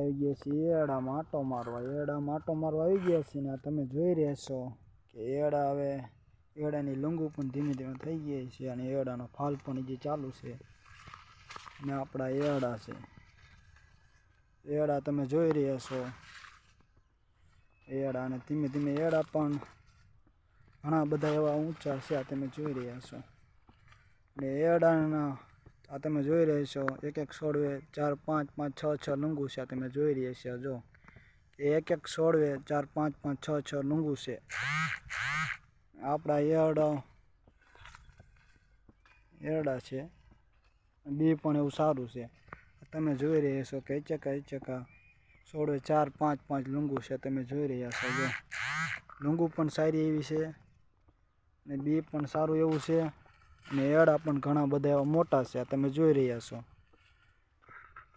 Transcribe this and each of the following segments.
આવી ગયા છીએ એડામાં આટો મારવા, એડામાં આટો મારવા આવી ગયા છીએ ને તમે જોઈ રહ્યા છો કે એડા હવે એડાની લંગુ પણ ધીમે ધીમે થઈ ગઈ છે અને એડાનો ફાલ પણ જે ચાલુ છે ને આપણા એડા છે. એડા તમે જોઈ રહ્યા છો. એડા અને ધીમે ધીમે એડા પણ ઘણા બધા એવા ઊંચા છે તમે જોઈ રહ્યા છો. ને એડાના આ તમે જોઈ રહ્યા છો, એક એક છોડવે ચાર, પાંચ પાંચ, છ છ લૂંગું છે આ તમે જોઈ રહ્યા છો, જો. એક એક છોડવે ચાર, પાંચ પાંચ, છ છ લૂંગું છે. આપણા એરડા એરડા છે. બી પણ એવું સારું છે. તમે જોઈ રહ્યા છો કે ચકા ચકા છોડવે ચાર, પાંચ પાંચ લૂંગું છે તમે જોઈ રહ્યા છો, જો. લૂંગું પણ સારી એવી છે ને બી પણ સારું એવું છે. અને એડા પણ ઘણા બધા એવા મોટા છે, આ તમે જોઈ રહ્યા છો.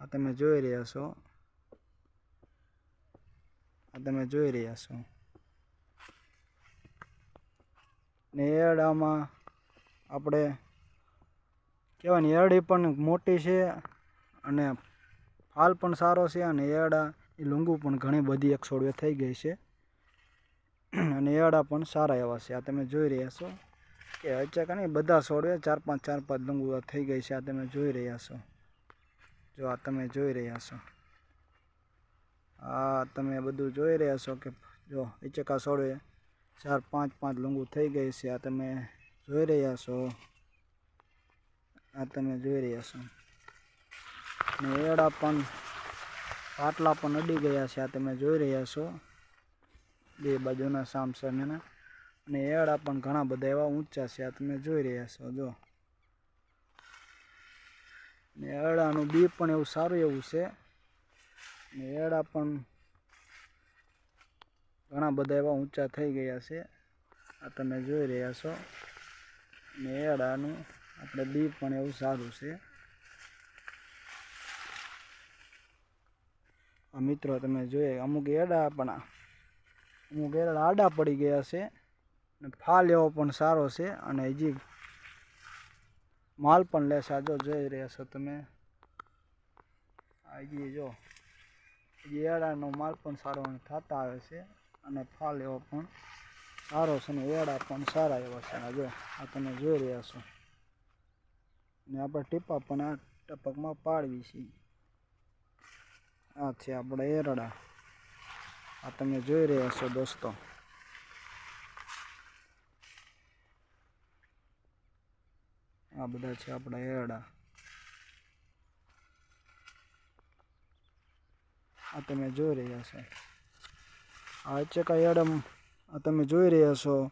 આ તમે જોઈ રહ્યા છો. આ તમે જોઈ રહ્યા છો. ને એડામાં આપણે કહેવાય ને એરડી પણ મોટી છે અને ફાલ પણ સારો છે અને એરડા, એ લૂંગું પણ ઘણી બધી એક છોડવે થઈ ગઈ છે. અને એરડા પણ સારા એવા છે, આ તમે જોઈ રહ્યા છો. કે અચાક નહીં બધા છોડવે ચાર પાંચ ચાર પાંચ લુંગુ થઈ ગઈ છે. આ તમે જોઈ રહ્યા છો. જો આ તમે જોઈ રહ્યા છો. આ તમે બધું જોઈ રહ્યા છો કે જો ઇચકા છોડવે ચાર પાંચ પાંચ લૂંગું થઈ ગઈ છે. આ તમે જોઈ રહ્યા છો. આ તમે જોઈ રહ્યા છો. ને એડા પણ પાટલા પણ અડી ગયા છે. આ તમે જોઈ રહ્યા છો. બે બાજુના સામસામેના અને એડા પણ ઘણા બધા એવા ઊંચા છે, આ તમે જોઈ રહ્યા છો, જો. ને એડાનું બી પણ એવું સારું એવું છે. ને એડા પણ ઘણા બધા એવા ઊંચા થઈ ગયા છે, આ તમે જોઈ રહ્યા છો. ને એડાનું આપણે બી પણ એવું સારું છે. આ મિત્રો તમે જોઈએ અમુક એડા પણ, અમુક એરડા આડા પડી ગયા છે. ને ફાલ એવો પણ સારો છે અને હજી માલ પણ લેશે. જો જોઈ રહ્યા છો તમે. હજી જો એડાનો માલ પણ સારો થતા આવે છે અને ફાલ એવો પણ સારો છે ને એડા પણ સારા એવા છે. જો, આ તમે જોઈ રહ્યા છો. ને આપણે ટીપા પણ આ ટપકમાં પાડવી છીએ આ છે આપણે એરડા. આ તમે જોઈ રહ્યા છો દોસ્તો. આ બધા છે આપણા એરડા આ તમે જોઈ રહ્યા છો. આ ચેકા એડમ આ તમે જોઈ રહ્યા છો.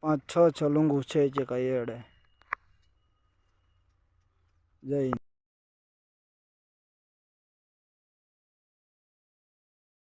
પાંચ, છ છ લુંગુ છે ચેકા એડે જય.